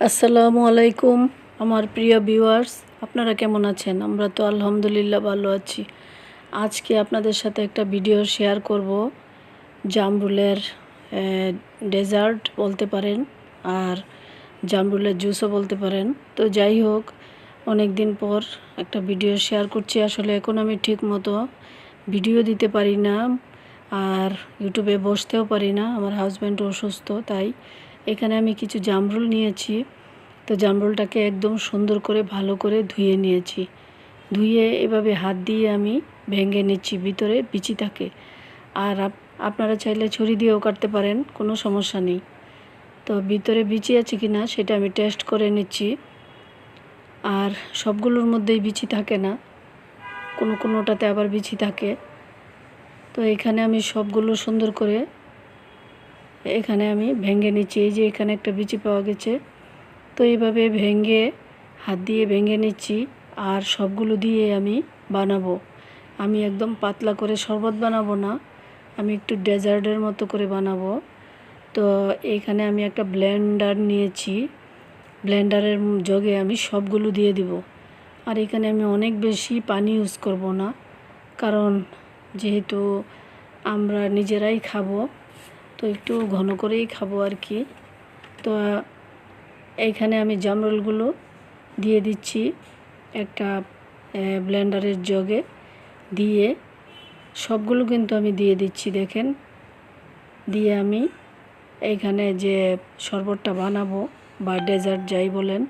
আসসালামু আলাইকুম, আমার প্রিয় ভিউয়ার্স, আপনারা কেমন আছেন? আমরা তো আলহামদুলিল্লাহ ভালো আছি। আজকে আপনাদের সাথে একটা ভিডিও শেয়ার করব, জামরুলের ডেজার্ট বলতে পারেন, আর জামরুলের জুসও বলতে পারেন। তো যাই হোক অনেক দিন পর একটা ভিডিও শেয়ার করছি। আসলে এখন আমি ঠিক মতো ভিডিও দিতে পারি না, আর ইউটিউবে বসতেও পারি না। আমার হাজব্যান্ড অসুস্থ, তাই এখানে আমি কিছু জামরুল নিয়েছি। তো জামরুলটাকে একদম সুন্দর করে ভালো করে ধুয়ে নিয়েছি। ধুয়ে এভাবে হাত দিয়ে আমি ভেঙে নিচ্ছি ভিতরে বিচি থাকে আর আপনারা চাইলে ছুরি দিয়েও কাটতে পারেন, কোনো সমস্যা নেই। তো ভিতরে বিচি আছে কি না সেটা আমি টেস্ট করে নিচ্ছি। আর সবগুলোর মধ্যেই বিচি থাকে না। কোনো কোনোটাতে আবার বিচি থাকে। তো এখানে আমি সবগুলো সুন্দর করে এখানে আমি ভেঙে নিচ্ছি, এই যে এখানে একটা বিচি পাওয়া গেছে। তো এইভাবে ভেঙে, হাত দিয়ে ভেঙে নিচ্ছি আর সবগুলো দিয়ে আমি বানাবো। আমি একদম পাতলা করে শরবত বানাবো না, আমি একটু ডেজার্টের মতো করে বানাবো। তো এখানে আমি একটা ব্লেন্ডার নিয়েছি, ব্লেন্ডারের জগে আমি সবগুলো দিয়ে দিব। আর এখানে আমি অনেক বেশি পানি ইউজ করব না, কারণ যেহেতু আমরা নিজেরাই খাব তো একটু ঘন করেই খাব আর কি। তো এইখানে আমি জামরুলগুলো দিয়ে দিচ্ছি একটা ব্লেন্ডারের জগে দিয়ে। সবগুলো কিন্তু আমি দিয়ে দিচ্ছি, দেখেন। দিয়ে আমি এইখানে যে শরবতটা বানাবো বা ডেজার্ট যাই বলেন,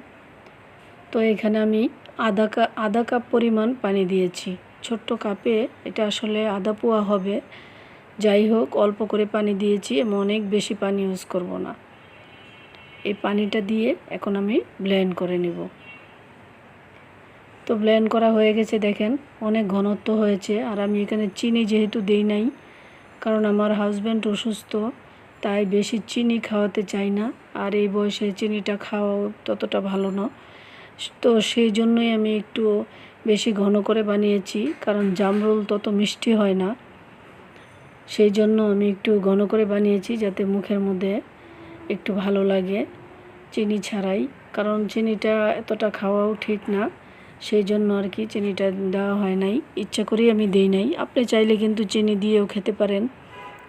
তো এখানে আমি আধা কাপ আধা কাপ পরিমাণ পানি দিয়েছি। ছোট্ট কাপে এটা আসলে আধা পোয়া হবে। যাই হোক, অল্প করে পানি দিয়েছি এবং অনেক বেশি পানি ইউজ করব না। এই পানিটা দিয়ে এখন আমি ব্লেন্ড করে নিব। তো ব্লেন্ড করা হয়ে গেছে, দেখেন, অনেক ঘনত্ব হয়েছে। আর আমি এখানে চিনি যেহেতু দেই নাই, কারণ আমার হাজব্যান্ড অসুস্থ, তাই বেশি চিনি খাওয়াতে চাই না। আর এই বয়সে চিনিটা খাওয়াও ততটা ভালো না। তো সেই জন্যই আমি একটু বেশি ঘন করে বানিয়েছি, কারণ জামরুল তত মিষ্টি হয় না। সেই জন্য আমি একটু ঘন করে বানিয়েছি যাতে মুখের মধ্যে একটু ভালো লাগে চিনি ছাড়াই। কারণ চিনিটা এতটা খাওয়াও ঠিক না, সেই জন্য আর কি চিনিটা দেওয়া হয় নাই। ইচ্ছা করেই আমি দিই নাই। আপনি চাইলে কিন্তু চিনি দিয়েও খেতে পারেন,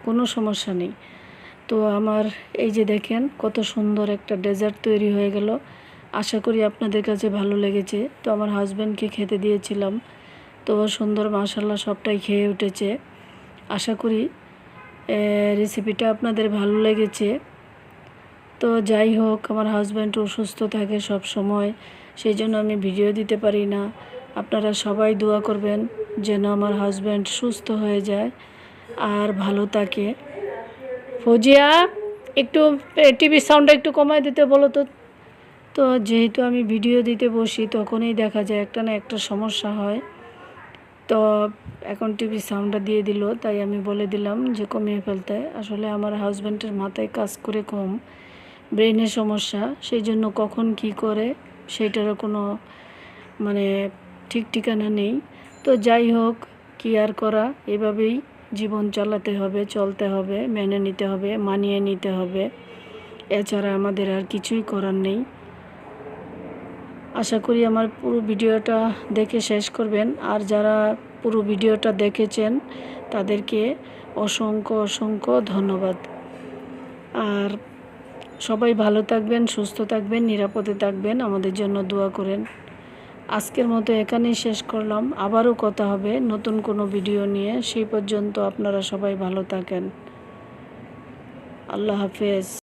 কোনো সমস্যা নেই। তো আমার এই যে দেখেন কত সুন্দর একটা ডেজার্ট তৈরি হয়ে গেল। আশা করি আপনাদের কাছে ভালো লেগেছে। তো আমার হাজব্যান্ডকে খেতে দিয়েছিলাম। তো সুন্দর মাসাল্লা সবটাই খেয়ে উঠেছে। আশা করি রেসিপিটা আপনাদের ভালো লেগেছে। তো যাই হোক, আমার হাজব্যান্ড অসুস্থ থাকে সব সময়, সেই জন্য আমি ভিডিও দিতে পারি না। আপনারা সবাই দোয়া করবেন যেন আমার হাজব্যান্ড সুস্থ হয়ে যায় আর ভালো থাকে। ফজিয়া, একটু টিভির সাউন্ডটা একটু কমায় দিতে বলো তো। তো যেহেতু আমি ভিডিও দিতে বসি, তখনই দেখা যায় একটা না একটা সমস্যা হয়। তো এখন টিভি সাউন্ডটা দিয়ে দিল, তাই আমি বলে দিলাম যে কমিয়ে ফেলতে। আসলে আমার হাজব্যান্ডের মাথায় কাজ করে কম ব্রেনের সমস্যা, সেই জন্য কখন কি করে সেটারও কোনো মানে ঠিক ঠিকানা নেই। তো যাই হোক, কি আর করা, এভাবেই জীবন চালাতে হবে, চলতে হবে, মেনে নিতে হবে, মানিয়ে নিতে হবে। এছাড়া আমাদের আর কিছুই করার নেই। আশা করি আমার পুরো ভিডিওটা দেখে শেষ করবেন। আর যারা পুরো ভিডিওটা দেখেছেন, তাদেরকে অসংখ্য অসংখ্য ধন্যবাদ। আর সবাই ভালো থাকবেন, সুস্থ থাকবেন, নিরাপদে থাকবেন, আমাদের জন্য দোয়া করেন। আজকের মতো এখানেই শেষ করলাম। আবারও কথা হবে নতুন কোনো ভিডিও নিয়ে। সেই পর্যন্ত আপনারা সবাই ভালো থাকেন। আল্লাহ হাফেজ।